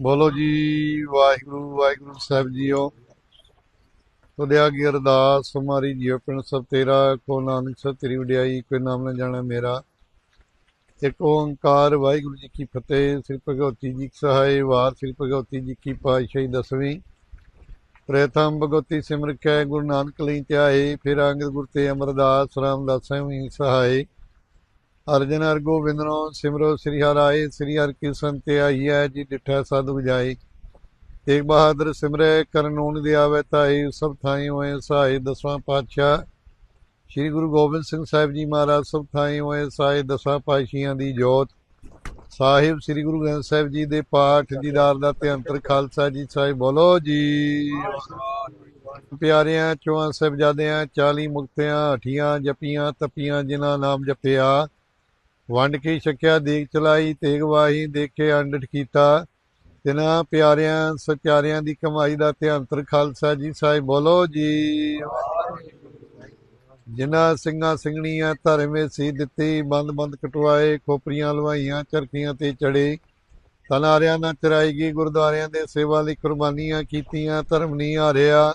ਬੋਲੋ ਜੀ, ਵਾਹਿਗੁਰੂ ਵਾਹਿਗੁਰੂ ਸਾਹਿਬ ਜੀਓ। ਤੁਧਿਆ ਕੀ ਅਰਦਾਸ, ਹਮਾਰੀ ਜੀਵ ਪਿੰਡ ਸਭ ਤੇਰਾ, ਕੋ ਨਾਨਕ ਸਭ ਤੇਰੀ ਵਡਿਆਈ, ਕੋਈ ਨਾਮ ਨਾ ਜਾਣਾ ਮੇਰਾ। ਇੱਕ ਓੰਕਾਰ, ਵਾਹਿਗੁਰੂ ਜੀ ਕੀ ਫਤਿਹ, ਸ੍ਰੀ ਭਗਵਤੀ ਜੀ ਕੀ ਸਹਾਇ ਵਾਰ ਸ੍ਰੀ ਭਗਵਤੀ ਜੀ ਕੀ ਪਾਤਸ਼ਾਹੀ ਦਸਵੀਂ। ਪ੍ਰਥਮ ਭਗਵਤੀ ਸਿਮਰ ਕੈ, ਗੁਰੂ ਨਾਨਕ ਲਈ ਧਿਆਏ, ਫਿਰ ਅੰਗਦ ਗੁਰ ਤੇ ਅਮਰਦਾਸ, ਰਾਮਦਾਸ ਵੀ ਸਹਾਇ ਅਰਜਨ ਹਰ ਗੋਬਿੰਦਨੋ ਸਿਮਰੋ, ਸ੍ਰੀ ਹਰਾਏ ਸ੍ਰੀ ਹਰਿ ਕੀ ਸੰਤੇ ਆਈਐ ਜੀ ਡਿਠਾ ਸਾਧੂ ਜਾਈ ਤੇਗ ਬਹਾਦਰ ਸਿਮਰੈ ਕਰਨੂਨ ਦੀ ਆਵੇ ਤਾਈ ਸਭ ਥਾਈ ਹੋਏ ਸਹਾਈ ਦਸਵਾਂ ਪਾਤਸ਼ਾਹ। ਸ੍ਰੀ ਗੁਰੂ ਗੋਬਿੰਦ ਸਿੰਘ ਸਾਹਿਬ ਜੀ ਮਹਾਰਾਜ, ਸਭ ਥਾਈ ਹੋਏ ਸਹਾਈ ਦਸਾਂ ਪਾਤਸ਼ਾਹਾਂ ਦੀ ਜੋਤ। ਸਾਹਿਬ, ਸ੍ਰੀ ਗੁਰੂ ਗ੍ਰੰਥ ਸਾਹਿਬ ਜੀ ਦੇ ਪਾਠ, ਦੀਦਾਰ ਦਾ ਤੇ ਅੰਤਰ ਖਾਲਸਾ ਜੀ ਸਾਹਿਬ, ਬੋਲੋ ਜੀ। ਪਿਆਰਿਆਂ ਚੋਆਂ ਸਾਹਿਬਜ਼ਾਦਿਆਂ 40 ਮੁਕਤਿਆਂ, ਹਠੀਆਂ, ਜਪੀਆਂ, ਤਪੀਆਂ, ਜਿਨ੍ਹਾਂ ਨਾਮ ਜਪਿਆ ਵੰਡ ਕੇ ਛਕਿਆ ਦੇਖ ਚਲਾਈ, ਤੇਗ ਵਾਹੀ, ਦੇਖੇ, ਅੰਡਟ ਕੀਤਾ। ਤਿਨਾਂ ਪਿਆਰਿਆਂ, ਸਚਾਰਿਆਂ ਦੀ ਕਮਾਈ ਦਾ ਤੇ ਖਾਲਸਾ ਜੀ ਸਾਹਿਬ, ਬੋਲੋ ਜੀ। ਜਿਨ੍ਹਾਂ ਸਿੰਘਾਂ ਸਿੰਘਣੀਆਂ ਧਰਮੇ ਸੀ ਦਿੱਤੀ, ਬੰਦ ਬੰਦ ਕਟਵਾਏ, ਖੋਪਰੀਆਂ ਲਵਾਈਆਂ ਚਰਖੀਆਂ ਤੇ ਚੜੇ। ਤਨਾਰਿਆਂ ਨਾਲ ਚਰਾਈਗੀ ਗੁਰਦੁਆਰਿਆਂ ਦੇ ਸੇਵਾ ਲਈ ਕੁਰਬਾਨੀਆਂ ਕੀਤੀਆਂ, ਧਰਮ ਨਹੀਂ ਹਾਰਿਆ।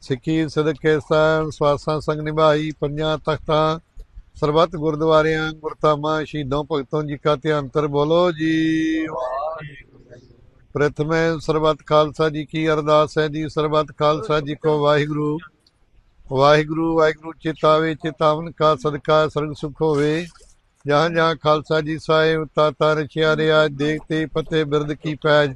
ਸਿੱਖੀ ਸਦਕੇ ਸਾਂ ਸਵਾਸਾਂ ਸੰਗ ਨਿਭਾਈ, ਪੰਜਾਂ ਤਖਤਾਂ ਸਰਬੱਤ ਗੁਰਦੁਆਰਿਆਂ ਗੁਰਤਾਮਾ ਸ਼ਹੀਦੋਂ ਭਗਤੋਂ ਜੀ ਕਾ ਤੇ ਅੰਤਰ ਬੋਲੋ ਜੀ। ਪ੍ਰਥਮੇ ਸਰਬੱਤ ਖਾਲਸਾ ਜੀ ਕੀ ਅਰਦਾਸ ਹੈ ਜੀ। ਸਰਬੱਤ ਖਾਲਸਾ ਜੀ ਕੋ ਵਾਹਿਗੁਰੂ। ਵਾਹਿਗੁਰੂ ਵਾਹਿਗੁਰੂ ਚਿਤਾਵੇ, ਚਿਤਾਵਨ ਕਾ ਸਦਕਾ, ਸਰਗ ਸੁਖ ਹੋਵੇ। ਜਹਾਂ ਜਹਾਂ ਖਾਲਸਾ ਜੀ ਸਾਹਿਬ, ਤਾਤਾ ਰਚਿਆ ਰਿਆ ਦੇਖਤੇ ਫਤਿਹ ਬਿਰਦ ਕੀ ਪੈਜ।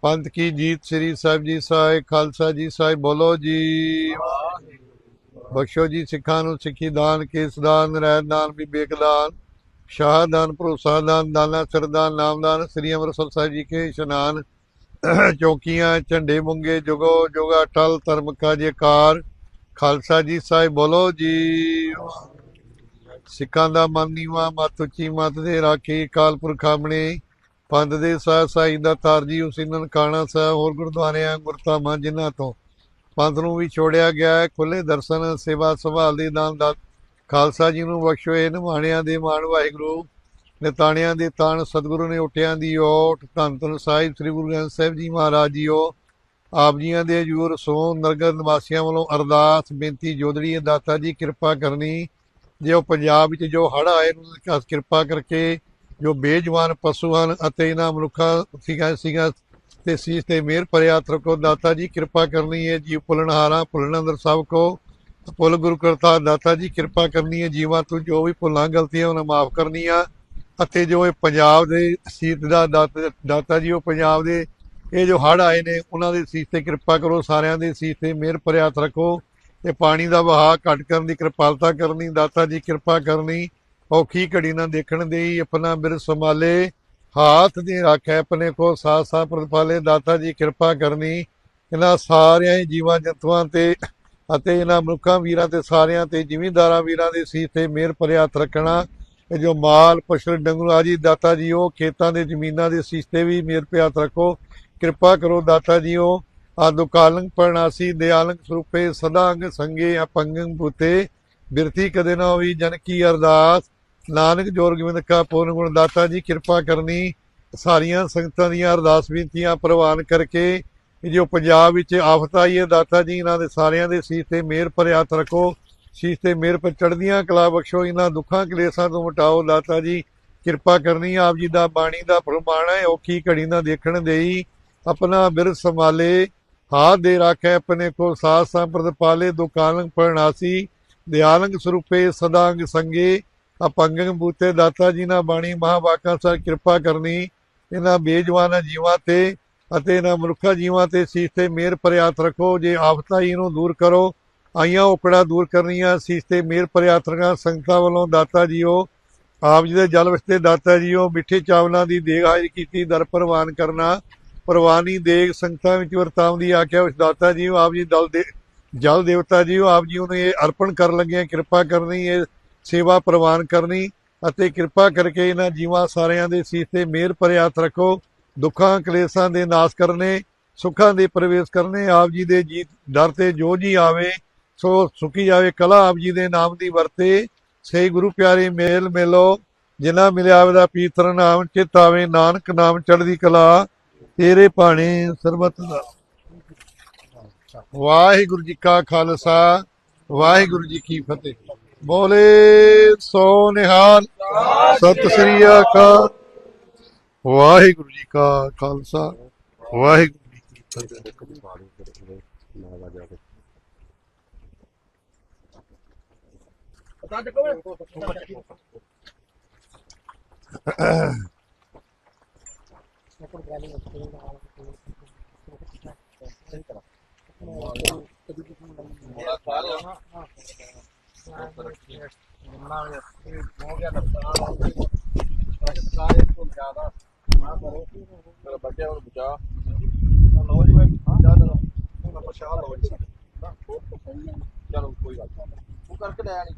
ਪੰਥ ਕੀ ਜੀਤ ਸ੍ਰੀ ਸਾਹਿਬ ਜੀ ਸਾਹਿਬ, ਖਾਲਸਾ ਜੀ ਸਾਹਿਬ ਬੋਲੋ ਜੀ। ਬਖਸ਼ੋ ਜੀ ਸਿੱਖਾਂ ਨੂੰ, ਸਿੱਖੀ ਦਾਨ, ਕੇਸ ਦਾਨ ਰਹਿਤ ਦਾਨ ਵਿਵੇਕ ਦਾਨ, ਸ਼ਾਹ ਦਾਨ, ਭਰੋਸਾ ਦਾਨ, ਦਾਨਾ ਸਰਦਾਨ ਨਾਮਦਾਨ ਸ੍ਰੀ ਅੰਮ੍ਰਿਤਸਰ ਸਾਹਿਬ ਜੀ ਕੇ ਇਸ਼ਨਾਨ, ਚੌਕੀਆਂ, ਝੰਡੇ ਮੁੰਗੇ, ਜੁਗੋ, ਜੁਗਾ ਟਲ ਧਰਮ ਕਾ ਜੇਕਾਰ ਖਾਲਸਾ ਜੀ ਸਾਹਿਬ ਬੋਲੋ ਜੀ। ਸਿੱਖਾਂ ਦਾ ਮਨ ਨੀਵਾ, ਮਤ ਉੱਚੀ, ਮਤ ਦੇ ਰਾਖੀ ਕਾਲ ਪੁਰਖ ਆਪਣੇ ਪੰਥ ਦੇ ਸਾਹ ਸਾਈ ਦਾ ਤਾਰਜੀ ਉਸੇ ਨਨਕਾਣਾ ਸਾਹਿਬ, ਹੋਰ ਗੁਰਦੁਆਰਿਆਂ ਗੁਰਤਾਮਾਂ ਜਿਨ੍ਹਾਂ ਤੋਂ ਪੰਥ ਨੂੰ ਵੀ ਛੋੜਿਆ ਗਿਆ ਹੈ। ਖੁੱਲੇ ਦਰਸ਼ਨ, ਸੇਵਾ ਸੰਭਾਲ ਦੇ ਦਾਨ ਦਾ ਖਾਲਸਾ ਜੀ ਨੂੰ ਬਖਸ਼ੋਏ ਇਹ ਨਿਮਾਣਿਆਂ ਦੇ ਮਾਣ ਵਾਹਿਗੁਰੂ, ਨਿਤਾਣਿਆਂ ਦੇ ਤਾਣ ਸਤਿਗੁਰੂ ਨੇ ਉਠਿਆਂ ਦੀ ਓਟ। ਧੰਨ ਧੰਨ ਸਾਹਿਬ, ਸ੍ਰੀ ਗੁਰੂ ਗ੍ਰੰਥ ਸਾਹਿਬ ਜੀ ਮਹਾਰਾਜ ਜੀਓ। ਆਪ ਜੀਆਂ ਦੇ ਜੂਰ ਸੋ ਨਰਗਰ ਨਿਵਾਸੀਆਂ ਵੱਲੋਂ ਅਰਦਾਸ, ਬੇਨਤੀ, ਜੋਦੜੀ, ਦਾਤਾ ਜੀ, ਕਿਰਪਾ ਕਰਨੀ। ਜੇ ਉਹ ਪੰਜਾਬ ਵਿੱਚ ਜੋ ਹੜ ਆਏ ਨੂੰ ਕਿਰਪਾ ਕਰਕੇ ਜੋ ਬੇਜਵਾਨ ਪਸ਼ੂ ਹਨ ਅਤੇ ਇਹਨਾਂ ਮਨੁੱਖਾਂ, ਸੀਗਾ ਸੀਗਾ ਤੇ ਸੀਸ ਤੇ ਮਿਹਰ ਭਰਿਆ ਤਰਕੋ ਦਾਤਾ ਜੀ, ਕਿਰਪਾ ਕਰਨੀ ਹੈ ਜੀ ਭੁੱਲਣਹਾਰਾ ਭੁੱਲਣ ਅੰਦਰ ਸਭ ਕੋ। ਭੁੱਲ ਗੁਰੂ ਕਰਤਾ, ਦਾਤਾ ਜੀ, ਕਿਰਪਾ ਕਰਨੀ ਹੈ ਜੀਵਾਂ ਤੋਂ। ਜੋ ਵੀ ਭੁੱਲਾਂ ਗਲਤੀਆਂ, ਉਹਨਾਂ ਮਾਫ ਕਰਨੀਆਂ। ਅਤੇ ਜੋ ਇਹ ਪੰਜਾਬ ਦੇ ਸੀਤ ਦਾ ਦਾਤਾ ਦਾਤਾ ਜੀ, ਉਹ ਪੰਜਾਬ ਦੇ, ਇਹ ਜੋ ਹੜ੍ਹ ਆਏ ਨੇ, ਉਹਨਾਂ ਦੇ ਸੀਸ ਤੇ ਕਿਰਪਾ ਕਰੋ। ਸਾਰਿਆਂ ਦੇ ਸੀਸ ਤੇ ਮਿਹਰ ਭਰਿਆ ਰੱਖੋ। ਤੇ ਪਾਣੀ ਦਾ ਵਹਾਅ ਘਟ ਕਰਨ ਦੀ ਕਿਰਪਾਲਤਾ ਕਰਨੀ। ਦਾਤਾ ਜੀ, ਕਿਰਪਾ ਕਰਨੀ। ਔਖੀ ਘੜੀ ਨਾ ਦੇਖਣ ਦੇਈ, ਆਪਣਾ ਬਿਰ ਸੰਭਾਲੇ। ਹਾਥ ਦੀ ਰੱਖੈ ਆਪਣੇ ਕੋ ਸਾਥ ਸਾਥ ਪ੍ਰਤਪਾਲੇ ਦਾਤਾ ਜੀ ਕਿਰਪਾ ਕਰਨੀ। ਇਹਨਾਂ ਸਾਰਿਆਂ ਹੀ ਜੀਵਾਂ ਜੰਤੂਆਂ ਤੇ ਅਤੇ ਇਹਨਾਂ ਮਨੁੱਖਾਂ ਵੀਰਾਂ ਤੇ ਸਾਰਿਆਂ ਤੇ, ਜ਼ਿਮੀਂਦਾਰਾਂ ਵੀਰਾਂ ਦੇ ਸੀਸ ਤੇ ਮਿਹਰ ਭਰਿਆ ਹੱਥ ਰੱਖਣਾ। ਇਹ ਜੋ ਮਾਲ, ਪਸ਼ੂ, ਡੰਗਰੂ ਆਜੀ ਦਾਤਾ ਜੀ ਉਹ ਖੇਤਾਂ ਦੇ, ਜ਼ਮੀਨਾਂ ਦੇ ਸੀਸ ਤੇ ਵੀ ਮਿਹਰ ਭਰਿਆ ਹੱਥ ਰੱਖੋ। ਕਿਰਪਾ ਕਰੋ ਦਾਤਾ ਜੀਓ। ਆਦੁ ਕਾਲੰਗ ਪਰਨਾਸੀ ਦਿਆਲੰਗ ਸਰੂਪੇ, ਸਦਾ ਅੰਗ ਸੰਗੇ, ਅਪੰਗੰ ਬੁਤੇ ਬਿਰਤੀ ਕਦੇ ਨਾ ਹੋਈ ਜਨ ਕੀ ਅਰਦਾਸ। ਨਾਨਕ ਜੋਰ ਗੋਬਿੰਦ ਕਾ ਪੂਰਨ ਗੁਣ ਦਾਤਾ ਜੀ, ਕਿਰਪਾ ਕਰਨੀ ਸਾਰੀਆਂ ਸੰਗਤਾਂ ਦੀਆਂ, ਅਰਦਾਸ ਬੇਨਤੀਆਂ ਪ੍ਰਵਾਨ ਕਰਕੇ ਜੋ ਪੰਜਾਬ ਵਿੱਚ ਆਫਤ ਆਈ ਹੈ ਦਾਤਾ ਜੀ, ਇਹਨਾਂ ਦੇ ਸਾਰਿਆਂ ਦੇ ਸੀਸ ਤੇ ਮਿਹਰ ਭਰਿਆ ਹੱਥ ਰੱਖੋ, ਸੀਸ ਤੇ ਮਿਹਰ ਪਰ ਚੜ੍ਹਦੀਆਂ ਕਲਾ ਬਖਸ਼ੋ, ਇਹਨਾਂ ਦੁੱਖਾਂ ਕਲੇਸ਼ਾਂ ਤੋਂ ਮਟਾਓ ਦਾਤਾ ਜੀ, ਕਿਰਪਾ ਕਰਨੀ ਆਪ ਜੀ ਦਾ ਬਾਣੀ ਦਾ ਫਰਮਾਨ ਹੈ ਔਖੀ ਘੜੀ ਨਾ ਦੇਖਣ ਦੇਈ, ਆਪਣਾ ਬਿਰ ਸੰਭਾਲੇ, ਹਾਥ ਦੇ ਰਾਖੈ, ਆਪਣੇ ਕੋ ਸਾਥ ਸੰਪਰਦ ਪਾਲੇ ਦੁਕਾਲੰਗ ਪਰਨਾਸੀ ਦਿਆਲੰਗ ਸਰੂਪੇ ਸਦਾੰਗ ਸੰਗੇ ਅਪੰਗੰ ਬੂਤੇ ਦਾਤਾ ਜੀ ਨਾਲ ਬਾਣੀ, ਮਹਾਵਾਕਾਂ ਸਰ ਕਿਰਪਾ ਕਰਨੀ, ਇਹਨਾਂ ਬੇਜਵਾਨਾਂ ਜੀਵਾਂ ਤੇ ਅਤੇ ਇਹਨਾਂ ਮਨੁੱਖਾ ਜੀਵਾਂ ਤੇ ਸੀਸ ਤੇ ਮਿਹਰ ਭਰਿਆ ਰੱਖੋ, ਜੇ ਆਫਤਾਂ ਹੀ ਇਹਨੂੰ ਦੂਰ ਕਰੋ, ਆਈਆਂ ਔਕੜਾਂ ਦੂਰ ਕਰਨੀਆਂ, ਸੀਸ ਤੇ ਮਿਹਰ ਭਰਿਆ ਰੱਖਾਂ, ਸੰਗਤਾਂ ਵੱਲੋਂ ਦਾਤਾ ਜੀਓ, ਆਪ ਜੀ ਦੇ ਜਲ ਵਸਤੇ ਦਾਤਾ ਜੀਓ, ਮਿੱਠੇ ਚਾਵਲਾਂ ਦੀ ਦੇਗ ਹਾਜ਼ਰ ਕੀਤੀ, ਦਰ ਪ੍ਰਵਾਨ ਕਰਨਾ, ਪ੍ਰਵਾਨੀ ਦੇਗ ਸੰਗਤਾਂ ਵਿੱਚ ਵਰਤਾਉਣ ਦੀ ਆਖਿਆ ਉਸ ਦਾਤਾ ਜੀਓ, ਆਪ ਜੀ ਦਲ ਦੇ, ਜਲ ਦੇਵਤਾ ਜੀਓ, ਆਪ ਜੀ ਨੂੰ ਇਹ ਅਰਪਣ ਕਰਨ ਲੱਗਿਆ, ਕਿਰਪਾ ਕਰਨੀ, ਇਹ ਸੇਵਾ ਪ੍ਰਵਾਨ ਕਰਨੀ ਅਤੇ ਕਿਰਪਾ ਕਰਕੇ ਇਹਨਾਂ ਜੀਵਾਂ ਸਾਰਿਆਂ ਦੇ ਸੀਸ ਤੇ ਮਿਹਰ ਭਰਿਆ ਹੱਥ ਰੱਖੋ, ਦੁੱਖਾਂ, ਕਲੇਸ਼ਾਂ ਦੇ ਨਾਸ਼ ਕਰਨੇ, ਸੁੱਖਾਂ ਦੇ ਪ੍ਰਵੇਸ਼ ਕਰਨੇ, ਆਪ ਜੀ ਦੇ ਜੀ ਦਰ ਤੇ ਜੋ ਜੀ ਆਵੇ, ਸੋ ਸੁਖੀ ਜਾਵੇ ਕਲਾ ਆਪ ਜੀ ਦੇ ਨਾਮ ਦੀ ਵਰਤੇ। ਸੇ ਗੁਰੂ ਪਿਆਰੇ ਮੇਲ ਮਿਲੋ, ਜਿਨ੍ਹਾਂ ਮਿਲਿਆ ਆਵੇ ਦਾ ਪੀਤਰ ਨਾਮ ਚਿਤ ਆਵੇ ਨਾਨਕ ਨਾਮ ਚੜ੍ਹਦੀ ਕਲਾ, ਤੇਰੇ ਭਾਣੇ ਸਰਬਤ ਦਾ। ਵਾਹਿਗੁਰੂ ਜੀ ਕਾ ਖਾਲਸਾ, ਵਾਹਿਗੁਰੂ ਜੀ ਕੀ ਫਤਿਹ। ਬੋਲੇ ਸੋ ਨਿਹਾਲ ਸਤਿ ਸ੍ਰੀ ਅਕਾਲ ਵਾਹਿਗੁਰੂ ਜੀ ਕਾ ਖਾਲਸਾ ਵਾਹਿਗੁਰੂ ਜੀ ਕੀ ਫਤਿਹ ਬੱਚਿਆਂ ਨੂੰ ਬਚਾ ਨੌਜਵਾਨ ਜ਼ਿਆਦਾ ਹੁਣ ਆਪਾਂ ਸ਼ਾਹ ਲਓ ਜੀ ਚਲੋ ਕੋਈ ਗੱਲ ਨਹੀਂ ਉਹ ਕਰਕੇ ਲੈ ਆਣੀ